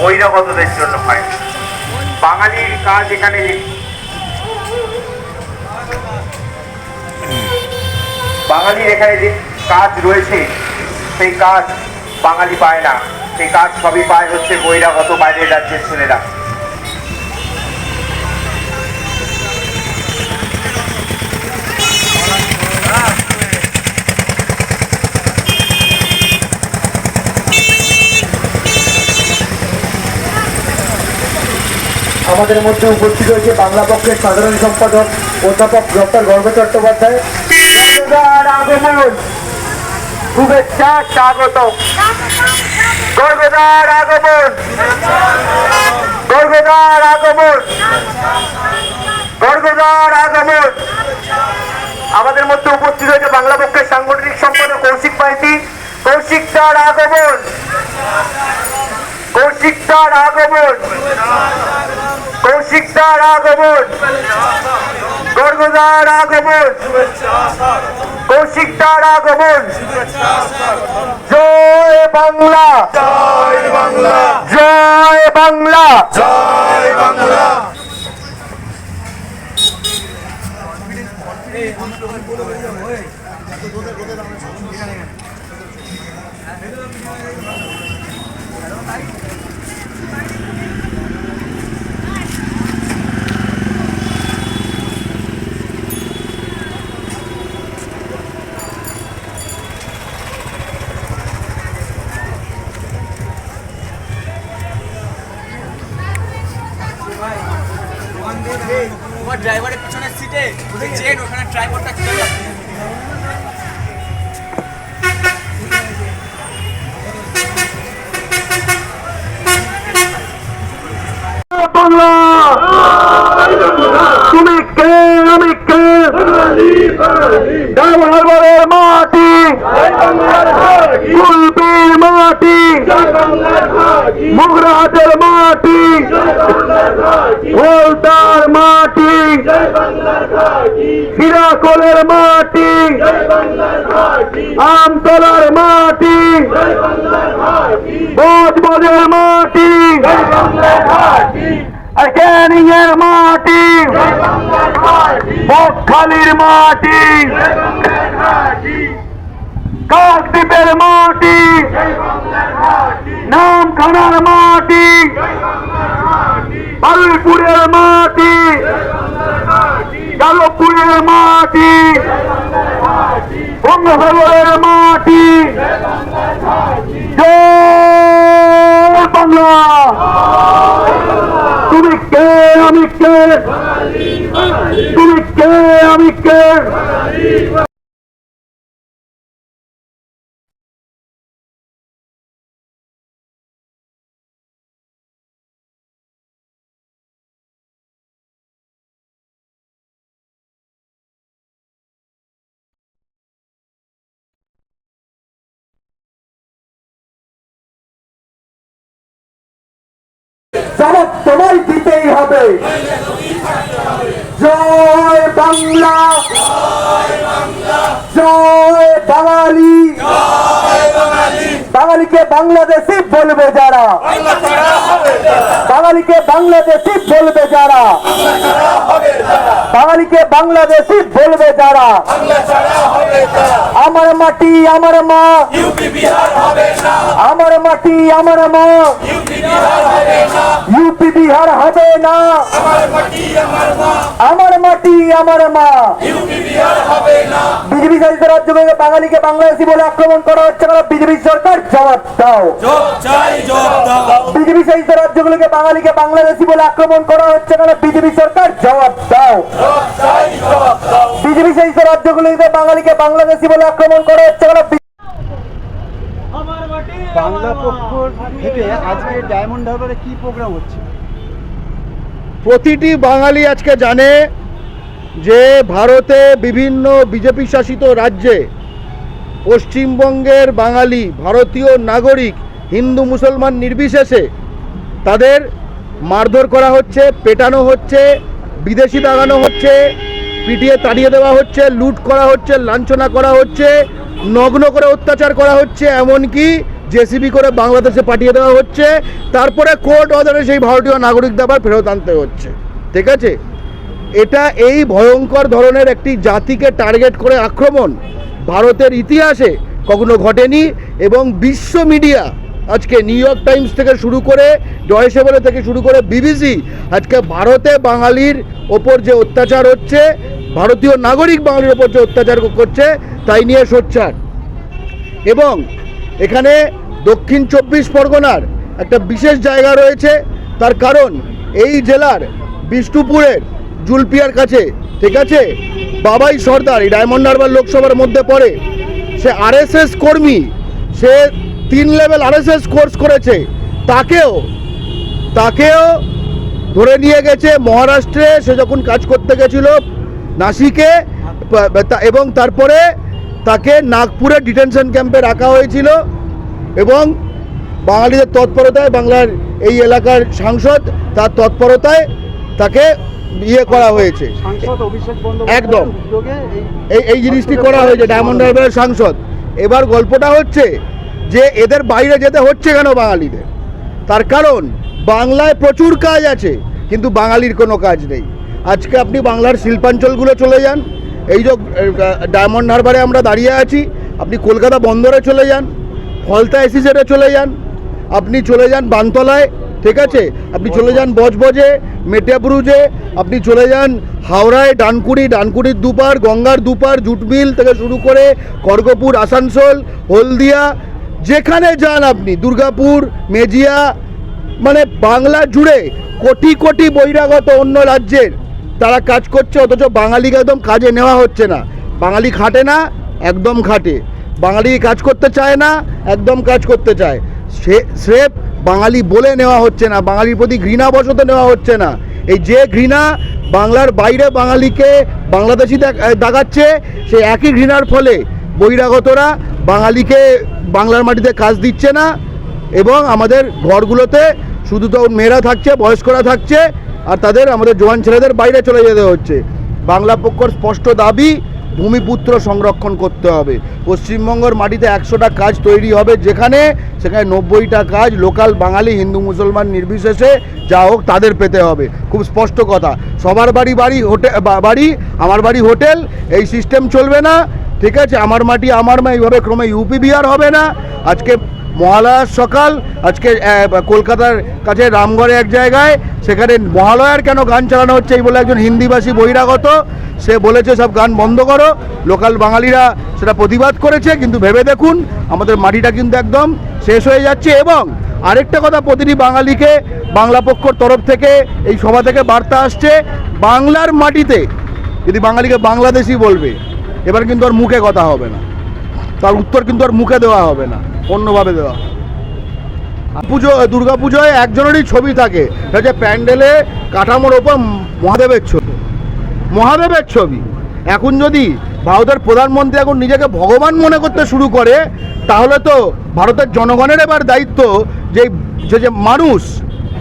বহিরাগতদের জন্য হয়। বাঙালির কাজ এখানে বাঙালির এখানে যে কাজ রয়েছে, সেই কাজ বাঙালি পায় না। সেই কাজ সবই পায় হচ্ছে বহিরাগত বাইরের রাজ্যের ছেলেরা। আমাদের মধ্যে উপস্থিত হয়েছে বাংলা পক্ষের সাধারণ সম্পাদক অধ্যাপক ডক্টর গর্ব চট্টোপাধ্যায়। আগমন। শুভেচ্ছা স্বাগত গর্গদার আগমন। গর্গদার আগমন। গর্গদার আগমন। আমাদের মধ্যে উপস্থিত হয়েছে বাংলা পক্ষের সাংগঠনিক সম্পাদক কৌশিক মাইতি। কৌশিক দার আগমন। কৌশিক দার আগমন। কৌশিকদার আগমন। গর্গদার আগমন। কৌশিকদার আগমন। জয় বাংলা। জয় বাংলা। জয় বাংলা জয় বাংলা তোমার ড্রাইভারের পিছনের সিটে চেন ওখানে ড্রাইভারটা খুলে বাংলা তুমি কে আমি কে? ডাবহারবারের মাটি কুলপির মাটি। মুগরাহাটের মাটি। হোলতার মাটি। হিরাকলের মাটি। আমতলার মাটি। বোধবদের মাটি। ক্যানিংয়ের মাটি। বকখালির মাটি। কাকদ্বীপের মাটি। নামখানার মাটি। বারুইপুরের মাটি। যাদবপুরের মাটি। বঙ্গোপসাগরের মাটি। বাংলা। তুমি কে, আমি কে? তুমি কে, আমি কে? জবাব তোমায় দিতেই হবে। জয় বাংলা। জয় বাঙালি। বাঙালিকে বাংলাদেশি বলবে যারা। বাঙালিকে বাংলাদেশি বলবে যারা। বাঙালিকে বাংলাদেশি বলবে যারা আমার মাটি আমার মা আমার মাটি আমার মা ইউপি বিহার হবে না আমার মাটি আমার মা বিজেপি শাসিত রাজ্যগুলোকে বাঙালিকে বাংলাদেশি বলে আক্রমণ করা হচ্ছে কেন বিজেপি সরকার জবাব দাও। বিজেপি শাসিত রাজ্যগুলোকে বাঙালিকে বাংলাদেশি বলে আক্রমণ করা হচ্ছে কেন বিজেপি সরকার জবাব দাও। বিজেপি শাসিত রাজ্যগুলোকে বাঙালিকে বাংলাদেশি বলে আক্রমণ করা হচ্ছে কেন বি- বাংলা পক্ষ থেকে আজকে ডায়মন্ড হারবারে কি প্রোগ্রাম হচ্ছে? প্রতিটি বাঙালি আজকে জানে যে ভারতে বিভিন্ন বিজেপি শাসিত রাজ্যে পশ্চিমবঙ্গের বাঙালি ভারতীয় নাগরিক হিন্দু মুসলমান নির্বিশেষে তাদের মারধর করা হচ্ছে, পেটানো হচ্ছে, বিদেশি দাগানো হচ্ছে, পিটিয়ে তাড়িয়ে দেওয়া হচ্ছে, লুট করা হচ্ছে, লাঞ্ছনা করা হচ্ছে, নগ্ন করে অত্যাচার করা হচ্ছে, এমনকি জেসিবি করে বাংলাদেশে পাঠিয়ে দেওয়া হচ্ছে, তারপরে কোর্ট অর্ডারে সেই ভারতীয় নাগরিকদের আবার ফেরত আনতে হচ্ছে। ঠিক আছে? এটা এই ভয়ঙ্কর ধরনের একটি জাতিকে টার্গেট করে আক্রমণ ভারতের ইতিহাসে কখনো ঘটেনি এবং বিশ্ব মিডিয়া আজকে নিউ ইয়র্ক টাইমস থেকে শুরু করে ডয়েসেবলে থেকে শুরু করে বিবিসি আজকে ভারতে বাঙালির ওপর যে অত্যাচার হচ্ছে, ভারতীয় নাগরিক বাঙালির ওপর যে অত্যাচার করছে, তাই নিয়ে সোচ্চার। এবং এখানে দক্ষিণ চব্বিশ পরগনার একটা বিশেষ জায়গা রয়েছে, তার কারণ এই জেলার বিষ্ণুপুরের জুলপিয়ার কাছে, ঠিক আছে? বাবাই সর্দার, এই ডায়মন্ড হারবার লোকসভার মধ্যে পড়ে। সে আরএসএস কর্মী, সে তিন লেভেল আরএসএস কোর্স করেছে। তাকেও তাকেও ধরে নিয়ে গেছে মহারাষ্ট্রে। সে যখন কাজ করতে গেছিল নাসিকে এবং তারপরে তাকে নাগপুরে ডিটেনশন ক্যাম্পে রাখা হয়েছিল। এবং বাঙালিদের তৎপরতায়, বাংলার এই এলাকার সাংসদ, তার তৎপরতায় তাকে ইয়ে করা হয়েছে। একদম। এই এই জিনিসটি করা হয়েছে ডায়মন্ড হারবারের সাংসদ। এবার গল্পটা হচ্ছে যে এদের বাইরে যেতে হচ্ছে কেন বাঙালিদের? তার কারণ বাংলায় প্রচুর কাজ আছে কিন্তু বাঙালির কোনো কাজ নেই। আজকে আপনি বাংলার শিল্পাঞ্চলগুলো চলে যান এই যে ডায়মন্ড হারবারে আমরা দাঁড়িয়ে আছি আপনি কলকাতা বন্দরে চলে যান ফলতা এসিসেটে চলে যান আপনি চলে যান বানতলায় ঠিক আছে? আপনি চলে যান বজবজে মেটিয়াপুরুজে আপনি চলে যান হাওড়ায় ডানকুড়ি ডানকুড়ির দুপার গঙ্গার দুপার জুটমিল থেকে শুরু করে খড়গপুর আসানসোল হলদিয়া যেখানে যান আপনি দুর্গাপুর মেজিয়া মানে বাংলা জুড়ে কোটি কোটি বহিরাগত অন্য রাজ্যের তারা কাজ করছে অথচ বাঙালিকে একদম কাজে নেওয়া হচ্ছে না। বাঙালি খাটে না একদম খাটে। বাঙালি কাজ করতে চায় না একদম কাজ করতে চায়। সে স্রেফ বাঙালি বলে নেওয়া হচ্ছে না, বাঙালির প্রতি ঘৃণাবশত নেওয়া হচ্ছে না। এই যে ঘৃণা বাংলার বাইরে বাঙালিকে বাংলাদেশি দাগাচ্ছে, সেই একই ঘৃণার ফলে বহিরাগতরা বাঙালিকে বাংলার মাটিতে কাজ দিচ্ছে না এবং আমাদের ঘরগুলোতে শুধু তো মেয়েরা থাকছে, বয়স্করা থাকছে, আর তাদের আমাদের জোয়ান ছেলেদের বাইরে চলে যেতে হচ্ছে। বাংলা পক্ষর স্পষ্ট দাবি ভূমিপুত্র সংরক্ষণ করতে হবে। পশ্চিমবঙ্গের মাটিতে একশোটা কাজ তৈরি হবে যেখানে সেখানে নব্বইটা কাজ লোকাল বাঙালি, হিন্দু, মুসলমান নির্বিশেষে যা হোক তাদের পেতে হবে। খুব স্পষ্ট কথা। সবার বাড়ি বাড়ি হোটেল বাড়ি, আমার বাড়ি হোটেল, এই সিস্টেম চলবে না, ঠিক আছে? আমার মাটি আমার মা, এইভাবে ক্রমে ইউপি, বিহার হবে না। আজকে মহালয়ার সকাল, আজকে কলকাতার কাছে রামগড়ে এক জায়গায়, সেখানে মহালয়ার কেন গান চালানো হচ্ছে এই বলে একজন হিন্দিভাষী বহিরাগত সে বলেছে, সব গান বন্ধ করো। লোকাল বাঙালিরা সেটা প্রতিবাদ করেছে, কিন্তু ভেবে দেখুন, আমাদের মাটিটা কিন্তু একদম শেষ হয়ে যাচ্ছে। এবং আরেকটা কথা, প্রতিটি বাঙালিকে বাংলা পক্ষর তরফ থেকে এই সভা থেকে বার্তা আসছে, বাংলার মাটিতে, যদি বাঙালিকে বাংলাদেশি বলবে, এবার কিন্তু আর মুখে কথা হবে না। তার উত্তর কিন্তু আর মুখে দেওয়া হবে না, অন্যভাবে দেওয়া। পুজো দুর্গা পুজোয় একজনেরই ছবি থাকে হচ্ছে প্যান্ডেলে কাঠামোর ওপর মহাদেবের ছবি। মহাদেবের ছবি। এখন যদি ভারতের প্রধানমন্ত্রী এখন নিজেকে ভগবান মনে করতে শুরু করে, তাহলে তো ভারতের জনগণের এবার দায়িত্ব যে যে মানুষ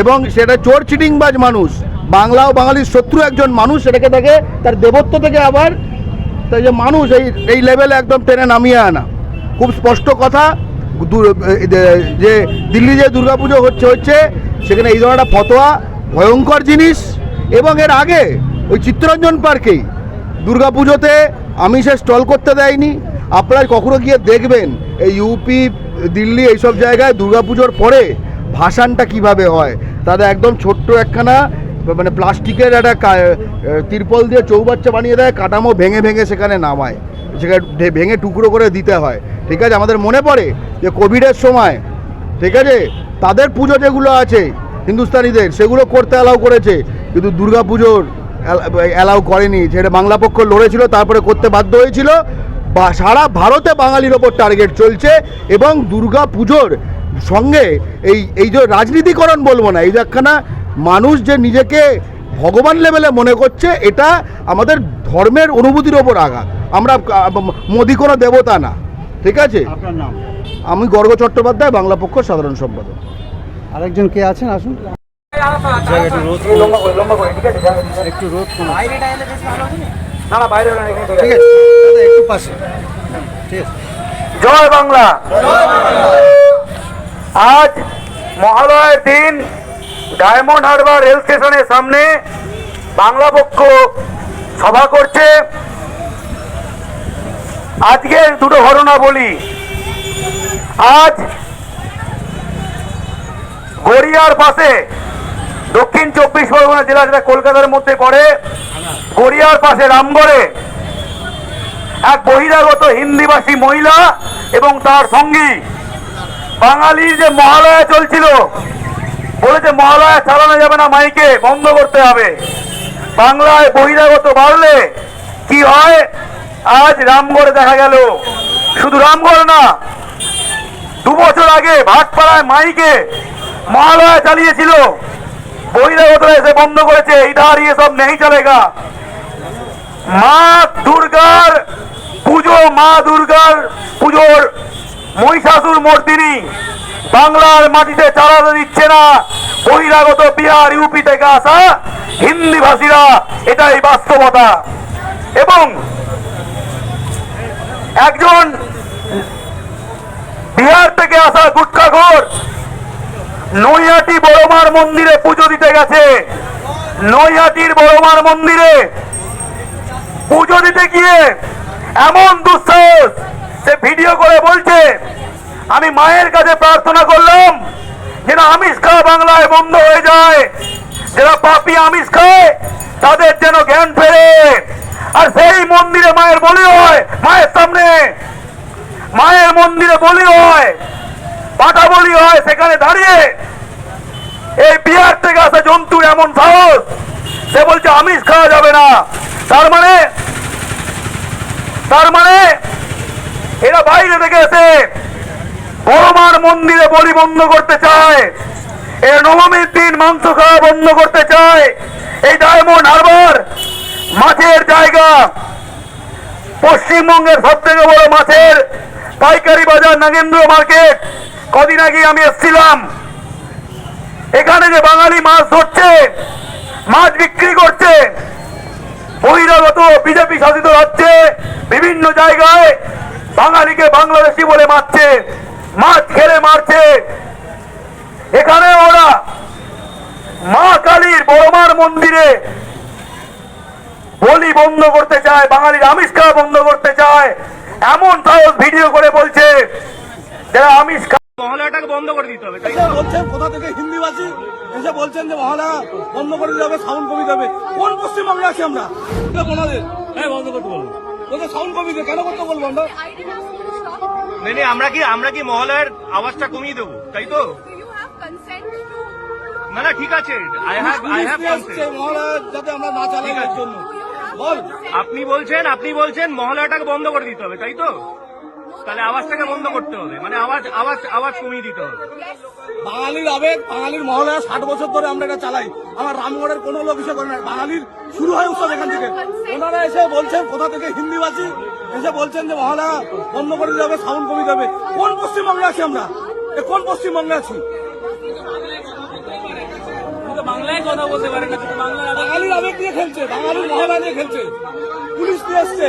এবং সেটা চোর, চিটিংবাজ মানুষ, বাংলা ও বাঙালির শত্রু একজন মানুষ, সেটাকে তাকে তার দেবত্ব থেকে আবার তাই যে মানুষ এই এই লেভেলে একদম টেনে নামিয়ে আনা। খুব স্পষ্ট কথা যে দিল্লি যে দুর্গাপুজো হচ্ছে হচ্ছে সেখানে এই ধরনের ফতোয়া, ভয়ঙ্কর জিনিস এবং এর আগে ওই চিত্তরঞ্জন পার্কেই। দুর্গাপুজোতে আমিষে স্টল করতে দেয়নি। আপনারা কখনো গিয়ে দেখবেন, এই ইউপি দিল্লি এইসব জায়গায় দুর্গাপুজোর পরে ভাসানটা কীভাবে হয়। তাদের একদম ছোট্ট একখানা মানে প্লাস্টিকের একটা তিরপল দিয়ে চৌবাচ্চা বানিয়ে দেয়, কাঠামো ভেঙে ভেঙে সেখানে নামায়। সেখানে ভেঙে টুকরো করে দিতে হয়। ঠিক আছে? আমাদের মনে পড়ে যে কোভিডের সময়, ঠিক আছে? তাদের পুজো যেগুলো আছে, হিন্দুস্তানিদের, সেগুলো করতে অ্যালাউ করেছে। কিন্তু দুর্গা পুজোর অ্যালাউ করেনি। যেটা বাংলা পক্ষ লড়েছিল তারপরে করতে বাধ্য হয়েছিল। বা সারা ভারতে বাঙালির ওপর টার্গেট চলছে এবং দুর্গা পুজোর সঙ্গে এই এই যে রাজনীতিকরণ বলব না এই যে একখানা মানুষ যে নিজেকে ভগবান লেভেলে মনে করছে এটা আমাদের ধর্মের অনুভূতির ওপর আঘাত। আমরা মোদি কোনো দেবতা না ঠিক আছে? আপনার নাম? আমি গর্গ চট্টোপাধ্যায় বাংলা পক্ষ সাধারণ সম্পাদক। আরেকজন কে আছেন? আসুন। একটু রোদ না? না না বাইরে ঠিক আছে একটু পাশে। ঠিক আছে। জয় বাংলা। আজ মহালয়ের দিন ডায়মন্ড হারবার রেল স্টেশনের সামনে বাংলা পক্ষ সভা করছে। আজকের দুটো ঘটনা বলি। আজ গড়িয়ার পাশে দক্ষিণ চব্বিশ পরগনা জেলা যেটা কলকাতার মধ্যে পড়ে, গড়িয়ার পাশে রামগড়ে। এক বহিরাগত হিন্দিভাষী মহিলা এবং তার সঙ্গী। বাঙালির যে মহালয়া চলছিল বলেছে মহালয়া চালানো যাবে না মাইকে, বন্ধ করতে হবে। বাংলায় বহিরাগত বাড়লে কি হয়? আজ রামগড়ে দেখা গেল। শুধু রামগড় না, দু বছর আগে ভাটপাড়ায় মাইকে মহালয়া চালিয়েছিল। বহিরাগত এসে বন্ধ করেছে ইধার ইয়ে সব নেই চলেগা। মা দুর্গার পুজো, মা দুর্গার পুজোর মহিষাসুর মর্দিনী বাংলার মাটিতে চালাতে দিচ্ছে না। বহিরাগত বিহার, ইউপি থেকে আসা হিন্দি ভাষীরা, এটাই বাস্তবতা। এবং একজন বিহার থেকে আসা গুটকাঘর নৈহাটি বড়মার মন্দিরে পুজো দিতে গেছে। নৈহাটির বড়মার মন্দিরে পুজো দিতে গিয়ে এমন দুঃসাহস, সে ভিডিও করে বলছে, আমি মায়ের কাছে প্রার্থনা করলাম যেন আমিষ খাওয়া বাংলায় বন্ধ হয়ে যায়। যারা পাপি আমিষ খায়, তাদের যেন জ্ঞান ফেরে আর সেই মন্দিরে মায়ের বলি হয় মায়ের সামনে মায়ের মন্দিরে বলি হয় পাটা বলি হয় সেখানে দাঁড়িয়ে। এই বিহার থেকে আসা জন্তুর এমন সাহস, সে বলছে, আমিষ খাওয়া যাবে না। তার মানে তার মানে এরা বাইরে থেকে এসে বড়মার মন্দিরে বলি বন্ধ করতে চায়, এরা নবমীর দিন মাংস খাওয়া বন্ধ করতে চায়। এই ডায়মন্ড হারবার মাছের জায়গা। পশ্চিমবঙ্গের সব থেকে বড় মাছের পাইকারি বাজার নাগেন্দ্র মার্কেট। কদিন আগে আমি এসেছিলাম। এখানে যে বাঙালি মাছ ধরছে, মাছ বিক্রি করছে, বহিরাগত বিজেপি শাসিত রাজ্যে বিভিন্ন জায়গায় বাঙালিকে বাংলাদেশি বলে মারছে, মাছ খেলে মারছে। এখানে ওরা মা কালীর বড়মার মন্দিরে বলি বন্ধ করতে চায়, বাঙালির আমিষ খাওয়া বন্ধ করতে চায়, এমন সাহস ভিডিও করে বলছে, যারা আমিষ বন্ধ করে দিতে হবে তাই বলছেন কোথা থেকে হিন্দিবাসী এসে বলছেন যে মহালয়া বন্ধ করে দিতে হবে সাউন্ড কমিয়ে দেবে। কোন পশ্চিমবঙ্গে আছি আমরা? কে হ্যাঁ বন্ধ করতে বলব। ওদের সাউন্ড দেবে? কেন করতে বলব আমরা. নেই নেই, আমরা কি আমরা কি মহালয়ার আওয়াজটা কমিয়ে দেবো তাই তো? না না ঠিক আছে I have I police have Mahalaya যাতে আমরা না চালাই জন্য। বল আপনি বলছেন আপনি বলছেন মহালয়াটাকে বন্ধ করে দিতে হবে তাই তো? তাহলে আওয়াজটাকে বন্ধ করতে হবে। মানে আওয়াজ আওয়াজ আওয়াজ কমিয়ে দিতে হবে। বাঙালির আবেগ বাঙালির মহালয়া ষাট বছর ধরে আমরা এটা চালাই। আমার রামগড়ের কোনো লোক এসে করে না বাঙালির শুরু হয় উৎসব এখান থেকে। ওনারা এসে বলছেন কোথা থেকে হিন্দিবাসী এসে বলছেন যে মহালয়া বন্ধ করে দিতে হবে সাউন্ড কমিয়ে দেবে কোন পশ্চিমবঙ্গে আছি আমরা? এ কোন পশ্চিমবঙ্গে আছি? বাংলায় কথা বলতে পারে না বাংলা বাঙালির আবেগ নিয়ে খেলছে বাঙালির মহালয়া নিয়ে খেলছে। পুলিশ নিয়ে এসছে।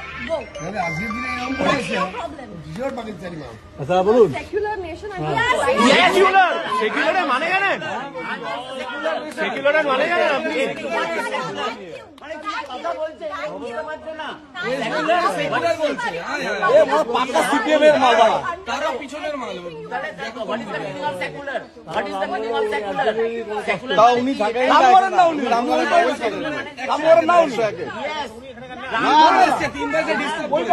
Mean. সেকুলার সেকুলারের মানে জানেন সেকুলারের মানে জানেন আপনি? মাল তাও উনি থাকেন না উনি রামগড়ের না উনি রামগড়ের না উনি রামগড়